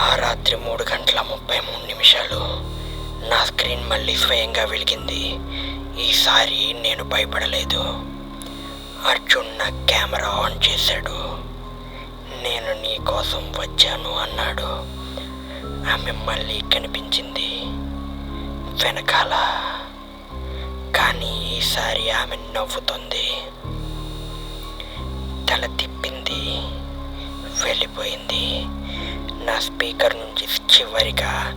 ఆ రాత్రి మూడు గంటల ముప్పై మూడు నిమిషాలు నా స్క్రీన్ మళ్ళీ స్వయంగా వెలిగింది. ఈసారి నేను భయపడలేదు. అర్జున్ నా కెమెరా ఆన్ చేశాడు. నేను నీ కోసం వచ్చాను అన్నాడు. ఆమె మళ్ళీ కనిపించింది. వెనకాల. కానీ ఈసారి ఆమె నవ్వుతుంది. తల తిప్పింది. వెళ్ళిపోయింది. నా స్పీకర్ నుంచి చివరిగా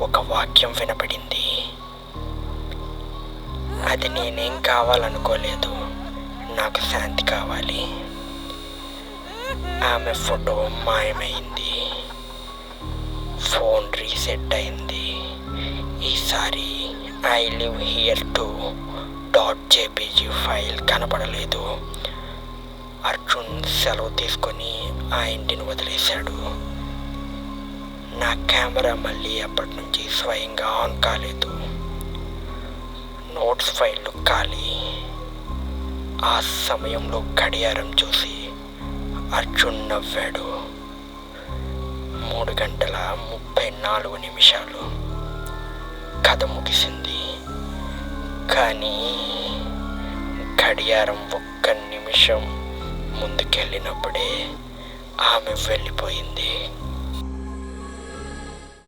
ఒక వాక్యం వినపడింది. అది నేనేం కావాలనుకోలేదు. నాకు శాంతి కావాలి. ఆమె ఫోటో మాయమైంది. ఫోన్ రీసెట్ అయింది. ఈసారి I live here two dot JPG file కనపడలేదు. అర్జున్ సెలవు తీసుకొని ఆ ఇంటిని వదిలేశాడు. నా కెమెరా మళ్ళీ అప్పటి నుంచి స్వయంగా ఆన్ కాలేదు. నోట్స్ ఫైళ్ళు ఖాళీ. ఆ సమయంలో గడియారం చూసి అర్జున్ నవ్వాడు. మూడు గంటల ముప్పై నాలుగు నిమిషాలు. కథ ముగిసింది. కానీ గడియారం ఒక్క నిమిషం ముందుకెళ్ళినప్పుడే ఆమె వెళ్ళిపోయింది.